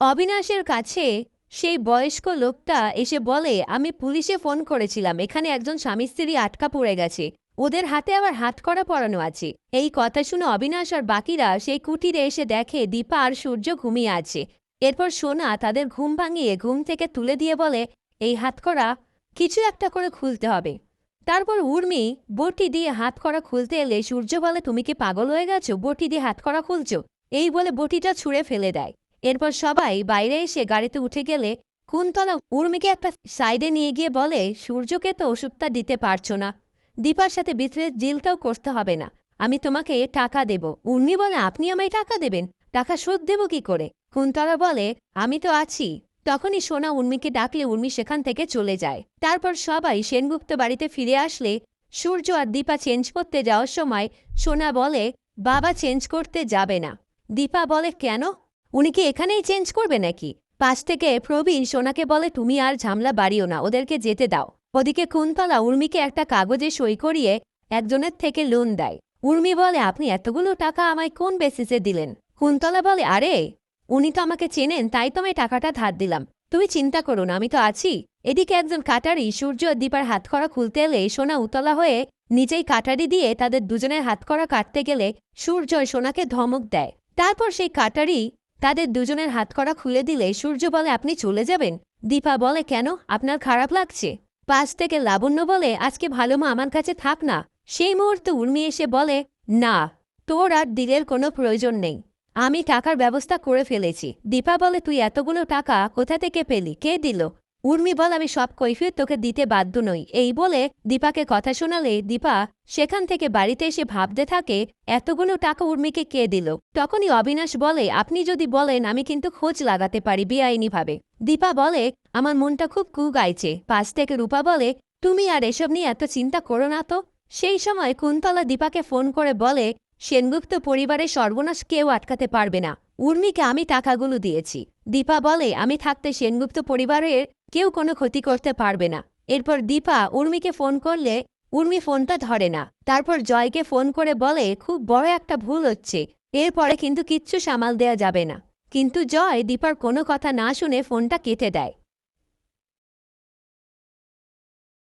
অবিনাশের কাছে সেই বয়স্ক লোকটা এসে বলে, আমি পুলিশে ফোন করেছিলাম, এখানে একজন স্বামী স্ত্রী আটকা পড়ে গেছে। ওদের হাতে আবার হাত করা পরানো আছে। এই কথা শুনে অবিনাশ আর বাকিরা সেই কুটিরে এসে দেখে দীপা আর সূর্য ঘুমিয়ে আছে। এরপর সোনা তাদের ঘুম ভাঙিয়ে ঘুম থেকে তুলে দিয়ে বলে, এই হাত করা কিছু একটা করে খুলতে হবে। তারপর উর্মি বটি দিয়ে হাত করা খুলতে এলে সূর্য বলে, তুমি কি পাগল হয়ে গেছো? বটি দিয়ে হাত করা খুলছো? এই বলে বটিটা ছুঁড়ে ফেলে দেয়। এরপর সবাই বাইরে এসে গাড়িতে উঠে গেলে কুন্তলা উর্মিকে একটা সাইডে নিয়ে গিয়ে বলে, সূর্যকে তো ওষুধটা দিতে পারছ না। দীপার সাথে বিথ্রের জিলটাও করতে হবে না। আমি তোমাকে টাকা দেব। উর্মি বলে, আপনি আমায় টাকা দেবেন? টাকা শোধ দেব কি করে? কুন্তলা বলে, আমি তো আছি। তখনই সোনা উর্মিকে ডাকলে উর্মি সেখান থেকে চলে যায়। তারপর সবাই সেনগুপ্ত বাড়িতে ফিরে আসলে সূর্য আর দীপা চেঞ্জ করতে যাওয়ার সময় সোনা বলে, বাবা চেঞ্জ করতে যাবে না। দীপা বলে, কেন? উনি কি এখানেই চেঞ্জ করবে নাকি? পাশ থেকে প্রবীণ সোনাকে বলে, তুমি আর ঝামলা বাড়িও না, ওদেরকে যেতে দাও। ওদিকে কুন্তলা উর্মিকে একটা কাগজে সই করিয়ে একজনের থেকে লোন দেয়। উর্মি বলে, আপনি এতগুলো টাকা আমায় কোন বেসিসে দিলেন? কুন্তলা বলে, আরে, উনি তো আমাকে চেনেন, তাই তো আমি টাকাটা ধার দিলাম। তুমি চিন্তা করো না, আমি তো আছি। এদিকে একজন কাটারি সূর্য দীপার হাত করা খুলতে এলে সোনা উতলা হয়ে নিজেই কাটারি দিয়ে তাদের দুজনের হাত করা কাটতে গেলে সূর্য সোনাকে ধমক দেয়। তারপর সেই কাটারি তাদের দুজনের হাতকড়া খুলে দিলে সূর্য বলে, আপনি চলে যাবেন? দীপা বলে, কেন? আপনার খারাপ লাগছে? পাশ থেকে লাবণ্য বলে, আজকে ভালো মা আমার কাছে থাক না। সেই মুহূর্তে উর্মি এসে বলে, না, তোর আর দিলের কোনো প্রয়োজন নেই। আমি টাকার ব্যবস্থা করে ফেলেছি। দীপা বলে, তুই এতগুলো টাকা কোথা থেকে পেলি? কে দিল? উর্মি বল, আমি সব কৈফিয়ত তোকে দিতে বাধ্য নই। এই বলে দীপাকে কথা শোনালে দীপা সেখান থেকে বাড়িতে এসে ভাবতে থাকে, এতগুলো টাকা উর্মিকে কে দিল? তখনই অবিনাশ বলে, আপনি যদি বলেন, আমি কিন্তু খোঁজ লাগাতে পারি বেআইনিভাবে। দীপা বলে, আমার মনটা খুব কু গাইছে পাশ থেকে রূপা বলে, তুমি আর এসব নিয়ে এত চিন্তা করো না তো? সেই সময় কুন্তলা দীপাকে ফোন করে বলে, সেনগুপ্ত পরিবারের সর্বনাশ কেউ আটকাতে পারবে না। উর্মিকে আমি টাকাগুলো দিয়েছি। দীপা বলে, আমি থাকতে সেনগুপ্ত পরিবারের কেউ কোনো ক্ষতি করতে পারবে না। এরপর দীপা উর্মিকে ফোন করলে উর্মি ফোনটা ধরে না। তারপর জয়কে ফোন করে বলে, খুব বড় একটা ভুল হচ্ছে। এরপরে কিন্তু কিচ্ছু সামাল দেয়া যাবে না। কিন্তু জয় দীপার কোনো কথা না শুনে ফোনটা কেটে দেয়।